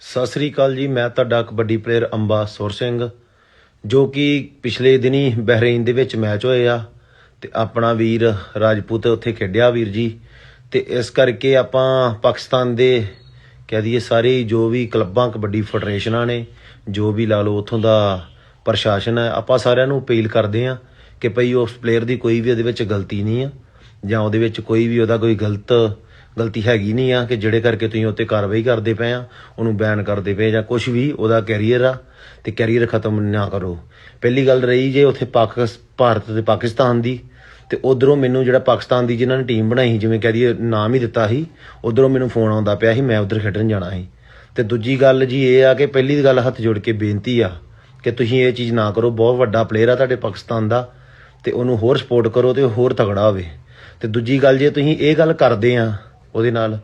ਸਤਿ ਸ੍ਰੀ ਅਕਾਲ ਜੀ, ਮੈਂ ਤੁਹਾਡਾ ਕਬੱਡੀ ਪਲੇਅਰ ਅੰਬਾ ਸੁਰ ਸਿੰਘ, ਜੋ ਕਿ ਪਿਛਲੇ ਦਿਨੀ ਬਹਿਰੀਨ ਦੇ ਵਿੱਚ ਮੈਚ ਹੋਏ ਆ ਤੇ ਆਪਣਾ ਵੀਰ ਰਾਜਪੂਤ ਉੱਥੇ ਖੇਡਿਆ ਵੀਰ ਜੀ। ਤੇ ਇਸ ਕਰਕੇ ਆਪਾਂ ਪਾਕਿਸਤਾਨ ਦੇ ਕਹਿ ਦਈਏ ਸਾਰੇ ਜੋ ਵੀ ਕਲੱਬਾਂ, ਕਬੱਡੀ ਫੈਡਰੇਸ਼ਨਾਂ ਨੇ, ਜੋ ਵੀ ਲਾ ਲਓ ਉੱਥੋਂ ਦਾ ਪ੍ਰਸ਼ਾਸਨ ਹੈ, ਆਪਾਂ ਸਾਰਿਆਂ ਨੂੰ ਅਪੀਲ ਕਰਦੇ ਆ ਕਿ ਭਈ ਉਸ ਪਲੇਅਰ ਦੀ ਕੋਈ ਵੀ ਉਹਦੇ ਵਿੱਚ ਗਲਤੀ ਨਹੀਂ ਆ, ਜਾਂ ਉਹਦੇ ਵਿੱਚ ਕੋਈ ਵੀ ਉਹਦਾ ਕੋਈ ਗਲਤ ਗਲਤੀ ਹੈਗੀ ਨਹੀਂ ਆ ਕਿ ਜਿਹੜੇ ਕਰਕੇ ਤੁਸੀਂ ਉੱਤੇ ਕਾਰਵਾਈ ਕਰਦੇ ਪਏ ਆ ਉਹਨੂੰ ਬੈਨ ਕਰਦੇ ਪਏ ਜਾਂ ਕੁਝ ਵੀ ਉਹਦਾ ਕੈਰੀਅਰ ਆ ਤੇ ਕੈਰੀਅਰ ਖਤਮ ਨਾ ਕਰੋ। ਪਹਿਲੀ ਗੱਲ ਰਹੀ ਜੇ ਉੱਥੇ ਪਾਕਿਸ ਭਾਰਤ ਤੇ ਪਾਕਿਸਤਾਨ ਦੀ ਤੇ ਉਧਰੋਂ ਮੈਨੂੰ ਜਿਹੜਾ ਪਾਕਿਸਤਾਨ ਦੀ ਜਿਨ੍ਹਾਂ ਨੇ ਟੀਮ ਬਣਾਈ ਸੀ, ਜਿਵੇਂ ਕਹਿ ਦਈਏ ਨਾਮ ਹੀ ਦਿੱਤਾ ਸੀ ਉਧਰੋਂ ਮੈਨੂੰ ਫੋਨ ਆਉਂਦਾ ਪਿਆ ਸੀ ਮੈਂ ਉਧਰ ਖੇਡਣ ਜਾਣਾ ਸੀ। ਤੇ ਦੂਜੀ ਗੱਲ ਜੀ ਇਹ ਆ ਕਿ ਪਹਿਲੀ ਗੱਲ ਹੱਥ ਜੋੜ ਕੇ ਬੇਨਤੀ ਆ ਕਿ ਤੁਸੀਂ ਇਹ ਚੀਜ਼ ਨਾ ਕਰੋ ਬਹੁਤ ਵੱਡਾ ਪਲੇਅਰ ਆ ਤੁਹਾਡੇ ਪਾਕਿਸਤਾਨ ਦਾ ਤੇ ਉਹਨੂੰ ਹੋਰ ਸਪੋਰਟ ਕਰੋ ਤੇ ਉਹ ਹੋਰ ਤਗੜਾ ਹੋਵੇ। ਤੇ ਦੂਜੀ ਗੱਲ ਜੇ ਤੁਸੀਂ ਇਹ ਗੱਲ ਕਰਦੇ ਆ ਉਹਦੇ ਨਾਲ।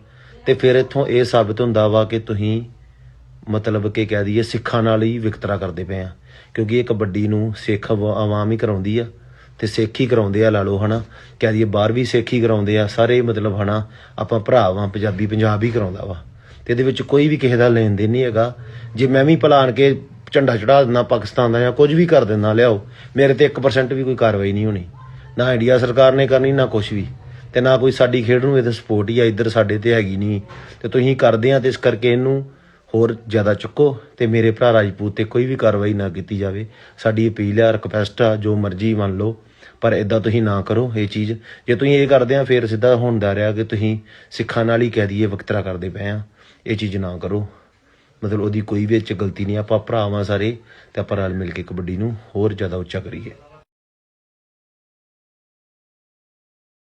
ਤੇ ਫਿਰ ਇੱਥੋਂ ਇਹ ਸਾਬਤ ਹੁੰਦਾ ਵਾ ਕਿ ਤੁਸੀਂ ਮਤਲਬ ਕਿ ਕਹਿ ਦਈਏ ਸਿੱਖਾਂ ਨਾਲ ਹੀ ਵਿਕਤਰਾ ਕਰਦੇ ਪਏ ਆ। ਕਿਉਂਕਿ ਇਹ ਕਬੱਡੀ ਨੂੰ ਸਿੱਖ ਆਵਾ- ਆਵਾਮ ਹੀ ਕਰਾਉਂਦੀ ਆ ਤੇ ਸਿੱਖ ਹੀ ਕਰਾਉਂਦੇ ਆ ਲਾ ਲਓ ਹਨਾ। ਕਹਿ ਦਈਏ ਬਾਹਰ ਵੀ ਸਿੱਖ ਹੀ ਕਰਾਉਂਦੇ ਆ, ਸਾਰੇ ਮਤਲਬ ਹਨਾ ਆਪਾਂ ਭਰਾ ਵਾਂ ਪੰਜਾਬੀ ਪੰਜਾਬ ਹੀ ਕਰਾਉਂਦਾ ਵਾ। ਤੇ ਇਹਦੇ ਵਿੱਚ ਕੋਈ ਵੀ ਕਿਸੇ ਦਾ ਲੈਣ ਦੇਣ ਨਹੀਂ ਹੈਗਾ। ਜੇ ਮੈਂ ਵੀ ਭਲਾਣ ਕੇ ਝੰਡਾ ਚੜਾ ਦਿੰਦਾ ਪਾਕਿਸਤਾਨ ਦਾ ਜਾਂ ਕੁਝ ਵੀ ਕਰ ਦਿੰਦਾ, ਲਿਆਓ। ਮੇਰੇ ਤੇ 1% ਵੀ ਕੋਈ ਕਾਰਵਾਈ ਨਹੀਂ ਹੋਣੀ। ਨਾ ਇੰਡੀਆ ਸਰਕਾਰ ਨੇ ਕਰਨੀ, ਨਾ ਕੁਝ ਵੀ। ਤੇ ਨਾ ਕੋਈ ਸਾਡੀ ਖੇਡ ਨੂੰ ਇਹਦੇ ਸਪੋਰਟ ਹੀ ਆ, ਇੱਧਰ ਸਾਡੇ ਤੇ ਹੈਗੀ ਨਹੀਂ। ਤੇ ਤੁਸੀਂ ਕਰਦੇ ਆ ਤੇ ਇਸ ਕਰਕੇ ਇਹਨੂੰ ਹੋਰ ਜ਼ਿਆਦਾ ਚੁੱਕੋ ਤੇ ਮੇਰੇ ਭਰਾ ਰਾਜਪੂਤ ਤੇ ਕੋਈ ਵੀ ਕਾਰਵਾਈ ਨਾ ਕੀਤੀ ਜਾਵੇ। ਸਾਡੀ ਅਪੀਲ ਆ ਰਿਕਵੈਸਟ ਆ, ਜੋ ਮਰਜ਼ੀ ਮੰਨ ਲਓ, ਪਰ ਇਦਾਂ ਤੁਸੀਂ ਨਾ ਕਰੋ ਇਹ ਚੀਜ਼। ਜੇ ਤੁਸੀਂ ਇਹ ਕਰਦੇ ਆ, ਫਿਰ ਸਿੱਧਾ ਹੁੰਦਾ ਰਿਹਾ ਕਿ ਤੁਸੀਂ ਸਿੱਖਾਂ ਨਾਲ ਹੀ ਕਹਿ ਦਈਏ ਵਕਤਰਾ ਕਰਦੇ ਪਏ ਆ। ਇਹ ਚੀਜ਼ ਨਾ ਕਰੋ। ਮਤਲਬ ਉਹਦੀ ਕੋਈ ਵੀ ਵਿੱਚ ਗਲਤੀ ਨਹੀਂ, ਆਪਾਂ ਭਰਾਵਾਂ ਸਾਰੇ ਤੇ ਆਪਾਂ ਰਲ ਮਿਲ ਕੇ ਕਬੱਡੀ ਨੂੰ ਹੋਰ ਜ਼ਿਆਦਾ ਉੱਚਾ ਕਰੀਏ।